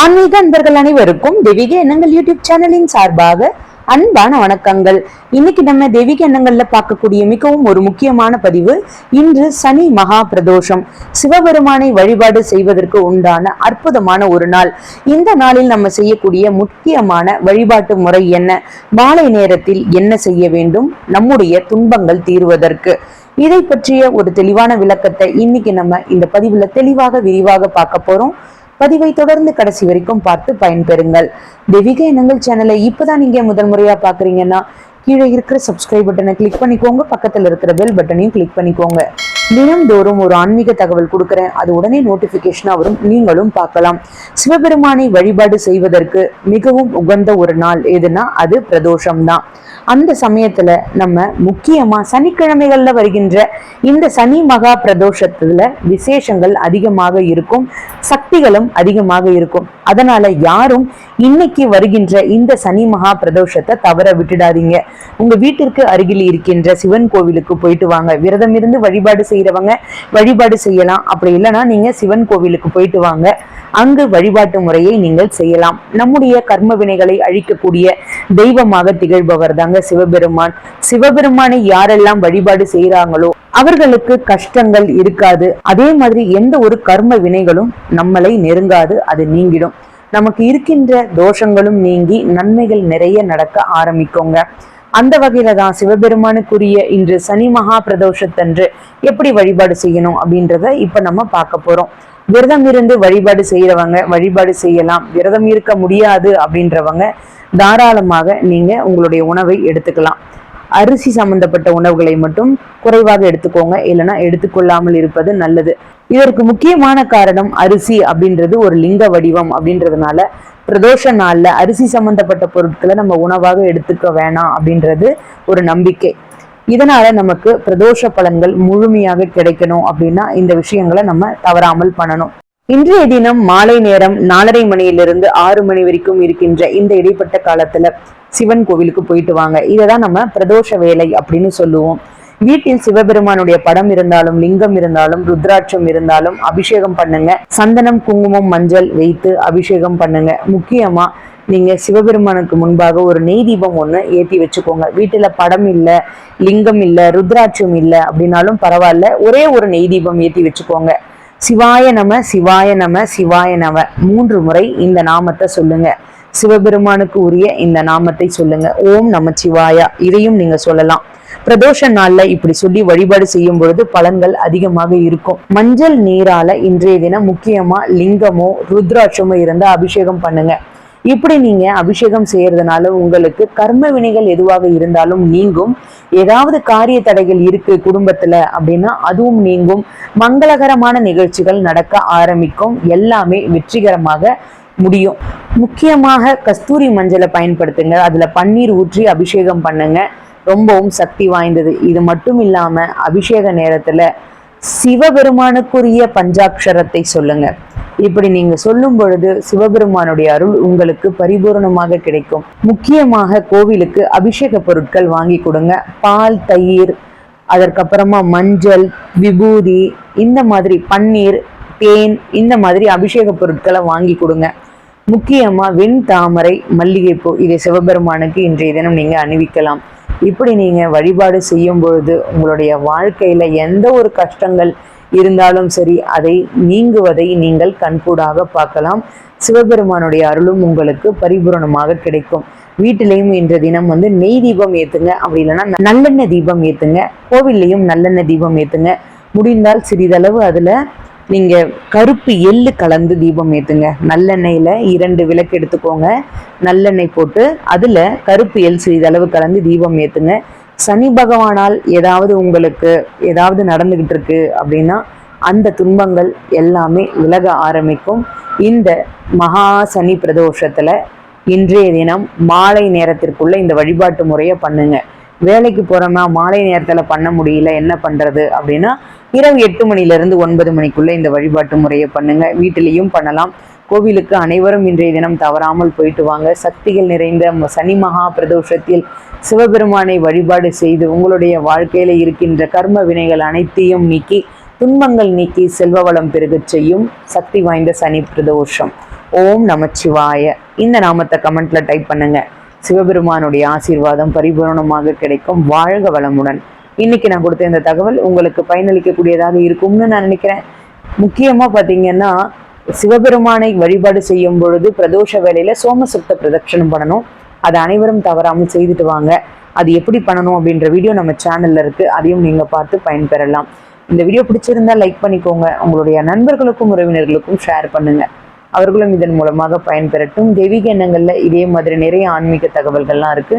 ஆன்மீக அன்பர்கள் அனைவருக்கும் தெய்வீக எண்ணங்கள் யூடியூப் சேனலின் சார்பாக அன்பான வணக்கங்கள். இன்னைக்கு நம்ம தெய்வீக எண்ணங்கள்ல பார்க்கக்கூடிய மிகவும் ஒரு முக்கியமான பதிவு இன்று சனி மகா பிரதோஷம். சிவபெருமானை வழிபாடு செய்வதற்கு உண்டான அற்புதமான ஒரு நாள். இந்த நாளில் நம்ம செய்யக்கூடிய முக்கியமான வழிபாட்டு முறை என்ன? மாலை நேரத்தில் என்ன செய்ய வேண்டும்? நம்முடைய துன்பங்கள் தீர்வதற்கு. இதை பற்றிய ஒரு தெளிவான விளக்கத்தை இன்னைக்கு நம்ம இந்த பதிவுல தெளிவாக விரிவாக பார்க்க போறோம். பதிவை தொடர்ந்து கடைசி வரைக்கும் பார்த்து பயன்பெறுங்கள். தெய்வீக இனங்கள் சேனலை இப்பதான் நீங்க முதல் முறையா பாக்குறீங்கன்னா கீழே இருக்கிற சப்ஸ்கிரைப் பட்டனை கிளிக் பண்ணிக்கோங்க. பக்கத்துல இருக்கிற பெல் பட்டனையும் கிளிக் பண்ணிக்கோங்க. தினம்தோறும் ஒரு ஆன்மீக தகவல் கொடுக்குறேன். அது உடனே நோட்டிபிகேஷனா வரும். நீங்களும் பார்க்கலாம். சிவபெருமானை வழிபாடு செய்வதற்கு மிகவும் உகந்த ஒரு நாள் எதுனா அது பிரதோஷம் தான் அந்த சமயத்துல நம்ம முக்கியமா சனிக்கிழமைகள்ல வருகின்ற இந்த சனி மகா பிரதோஷத்துல விசேஷங்கள் அதிகமாக இருக்கும். சக்திகளும் அதிகமாக இருக்கும். அதனால யாரும் இன்னைக்கு வருகின்ற இந்த சனி மகா பிரதோஷத்தை தவற விட்டுடாதீங்க. உங்க வீட்டிற்கு அருகில் இருக்கின்ற சிவன் கோவிலுக்கு போயிட்டு வாங்க. விரதம் இருந்து வழிபாடு செய்கிறவங்க வழிபாடு செய்யலாம். அப்படி இல்லைன்னா நீங்கள் சிவன் கோவிலுக்கு போயிட்டு வாங்க. அங்கு வழிபாட்டு முறையை நீங்கள் செய்யலாம். நம்முடைய கர்ம வினைகளை அழிக்கக்கூடிய தெய்வமாக திகழ்பவர் தாங்க சிவபெருமான். சிவபெருமானை யாரெல்லாம் வழிபாடு செய்கிறாங்களோ அவர்களுக்கு கஷ்டங்கள் இருக்காது. அதே மாதிரி எந்த ஒரு கர்ம வினைகளும் நம்மளை நெருங்காது அது நீங்கிடும். நமக்கு இருக்கின்ற தோஷங்களும் நீங்கி நன்மைகள் நிறைய நடக்க ஆரம்பிக்குங்க. அந்த வகையில தான் சிவபெருமானுக்குரிய இன்று சனி மகா பிரதோஷத்தன்று எப்படி வழிபாடு செய்யணும் அப்படின்றத இப்ப நம்ம பார்க்க போறோம். விரதம் இருந்து வழிபாடு செய்யறவங்க வழிபாடு செய்யலாம். விரதம் இருக்க முடியாது அப்படின்றவங்க தாராளமாக நீங்க உங்களுடைய உணவை எடுத்துக்கலாம். அரிசி சம்பந்தப்பட்ட உணவுகளை மட்டும் குறைவாக எடுத்துக்கோங்க. இல்லைன்னா எடுத்துக்கொள்ளாமல் இருப்பது நல்லது. இதற்கு முக்கியமான காரணம் அரிசி அப்படின்றது ஒரு லிங்க வடிவம் அப்படின்றதுனால பிரதோஷ நாளில் அரிசி சம்பந்தப்பட்ட பொருட்களை நம்ம உணவாக எடுத்துக்க வேணாம் அப்படின்றது ஒரு நம்பிக்கை. இதனால நமக்கு பிரதோஷ பலன்கள் முழுமையாக கிடைக்கணும் அப்படின்னா இந்த விஷயங்களை நம்ம தவறாமல் பண்ணணும். இன்றைய தினம் மாலை நேரம் நாலரை மணியிலிருந்து ஆறு மணி வரைக்கும் இருக்கின்ற இந்த இடைப்பட்ட காலத்துல சிவன் கோவிலுக்கு போயிட்டு வாங்க. இததான் நம்ம பிரதோஷ வேலை அப்படின்னு சொல்லுவோம். வீட்டில் சிவபெருமானுடைய படம் இருந்தாலும் லிங்கம் இருந்தாலும் ருத்ராட்சம் இருந்தாலும் அபிஷேகம் பண்ணுங்க. சந்தனம் குங்குமம் மஞ்சள் வைத்து அபிஷேகம் பண்ணுங்க. முக்கியமா நீங்க சிவபெருமானுக்கு முன்பாக ஒரு நெய் தீபம் ஒண்ணு ஏத்தி வச்சுக்கோங்க. வீட்டுல படம் இல்ல லிங்கம் இல்ல ருத்ராட்சம் இல்ல அப்படின்னாலும் பரவாயில்ல. ஒரே ஒரு நெய் தீபம் ஏத்தி வச்சுக்கோங்க. சிவாய நம சிவாய நம சிவாய நம. மூன்று முறை இந்த நாமத்தை சொல்லுங்க. சிவபெருமானுக்கு உரிய இந்த நாமத்தை சொல்லுங்க. ஓம் நம சிவாயா. இதையும் நீங்க சொல்லலாம். பிரதோஷ நாள்ல இப்படி சொல்லி வழிபாடு செய்யும் பொழுது பலன்கள் அதிகமாக இருக்கும். மஞ்சள் நீரால இன்றைய தினம் முக்கியமா லிங்கமோ ருத்ராட்சமோ இருந்தா அபிஷேகம் பண்ணுங்க. இப்படி நீங்க அபிஷேகம் செய்யறதுனால உங்களுக்கு கர்ம வினைகள் எதுவாக இருந்தாலும் நீங்கும். ஏதாவது காரிய தடைகள் இருக்கு குடும்பத்துல அப்படின்னா அதுவும் நீங்கும். மங்களகரமான நிகழ்ச்சிகள் நடக்க ஆரம்பிக்கும். எல்லாமே வெற்றிகரமாக முடியும். முக்கியமாக கஸ்தூரி மஞ்சளை பயன்படுத்துங்க. அதுல பன்னீர் ஊற்றி அபிஷேகம் பண்ணுங்க. ரொம்பவும் சக்தி வாய்ந்தது. இது மட்டும் இல்லாம அபிஷேக நேரத்துல சிவபெருமானுக்குரிய பஞ்சாட்சரத்தை சொல்லுங்க. இப்படி நீங்க சொல்லும் பொழுது சிவபெருமானுடைய அருள் உங்களுக்கு பரிபூரணமாக கிடைக்கும். முக்கியமாக கோவிலுக்கு அபிஷேக பொருட்கள் வாங்கி கொடுங்க. பால் தயிர் அதற்கப்புறமா மஞ்சள் விபூதி இந்த மாதிரி பன்னீர் தேன் இந்த மாதிரி அபிஷேக பொருட்களை வாங்கி கொடுங்க. முக்கியமா வெண் தாமரை மல்லிகைப்பூ இதை சிவபெருமானுக்கு இன்றைய தினம் நீங்க அணிவிக்கலாம். இப்படி நீங்கள் வழிபாடு செய்யும் பொழுது உங்களுடைய வாழ்க்கையில் எந்த ஒரு கஷ்டங்கள் இருந்தாலும் சரி அதை நீங்குவதை நீங்கள் கண்கூடாக பார்க்கலாம். சிவபெருமானுடைய அருளும் உங்களுக்கு பரிபூரணமாக கிடைக்கும். வீட்டிலையும் இன்ற தினம் வந்து நெய் தீபம் ஏற்றுங்க அப்படி இல்லைன்னா நல்லெண்ணெய் தீபம் ஏற்றுங்க கோவில்லையும் நல்லெண்ணெய் தீபம் ஏற்றுங்க முடிந்தால் சிறிதளவு அதில் நீங்க கருப்பு எள்ளு கலந்து தீபம் ஏத்துங்க. நல்லெண்ணெயில இரண்டு விளக்கு எடுத்துக்கோங்க. நல்லெண்ணெய் போட்டு அதுல கருப்பு எள் சிறிதளவு கலந்து தீபம் ஏத்துங்க. சனி பகவானால் ஏதாவது உங்களுக்கு ஏதாவது நடந்துகிட்டு இருக்கு அப்படின்னா அந்த துன்பங்கள் எல்லாமே விலக ஆரம்பிக்கும். இந்த மகா சனி பிரதோஷத்துல இன்றைய தினம் மாலை நேரத்திற்குள்ள இந்த வழிபாட்டு முறையை பண்ணுங்க. வேலைக்கு போறோமா மாலை நேரத்துல பண்ண முடியல என்ன பண்றது அப்படின்னா இரவு எட்டு மணியிலிருந்து இருந்து ஒன்பது மணிக்குள்ளே இந்த வழிபாட்டு முறையை பண்ணுங்க. வீட்டிலையும் பண்ணலாம். கோவிலுக்கு அனைவரும் இன்றைய தினம் தவறாமல் போயிட்டு வாங்க. சக்திகள் நிறைந்த சனி மகா பிரதோஷத்தில் சிவபெருமானை வழிபாடு செய்து உங்களுடைய வாழ்க்கையில இருக்கின்ற கர்ம வினைகள் அனைத்தையும் நீக்கி துன்பங்கள் நீக்கி செல்வ வளம் பெருகச் செய்யும் சக்தி வாய்ந்த சனி பிரதோஷம். ஓம் நமச்சிவாய. இந்த நாமத்தை கமெண்ட்ல டைப் பண்ணுங்க. சிவபெருமானுடைய ஆசீர்வாதம் பரிபூரணமாக கிடைக்கும். வாழ்க வளமுடன். இன்னைக்கு நான் கொடுத்த இந்த தகவல் உங்களுக்கு பயனளிக்கக்கூடியதாக இருக்கும்னு நான் நினைக்கிறேன். முக்கியமா பாத்தீங்கன்னா சிவபெருமானை வழிபாடு செய்யும் பொழுது பிரதோஷ வேலையில சோமசுப்த பிரதட்சணம் பண்ணணும். அதை அனைவரும் தவறாமல் செய்துட்டு வாங்க. அது எப்படி பண்ணணும் அப்படின்ற வீடியோ நம்ம சேனல்ல இருக்கு. அதையும் நீங்க பார்த்து பயன்பெறலாம். இந்த வீடியோ பிடிச்சிருந்தா லைக் பண்ணிக்கோங்க. உங்களுடைய நண்பர்களுக்கும் உறவினர்களுக்கும் ஷேர் பண்ணுங்க. அவர்களும் இதன் மூலமாக பயன்பெறட்டும். தெய்வீக எண்ணங்கள்ல இதே மாதிரி நிறைய ஆன்மீக தகவல்கள்லாம் இருக்கு.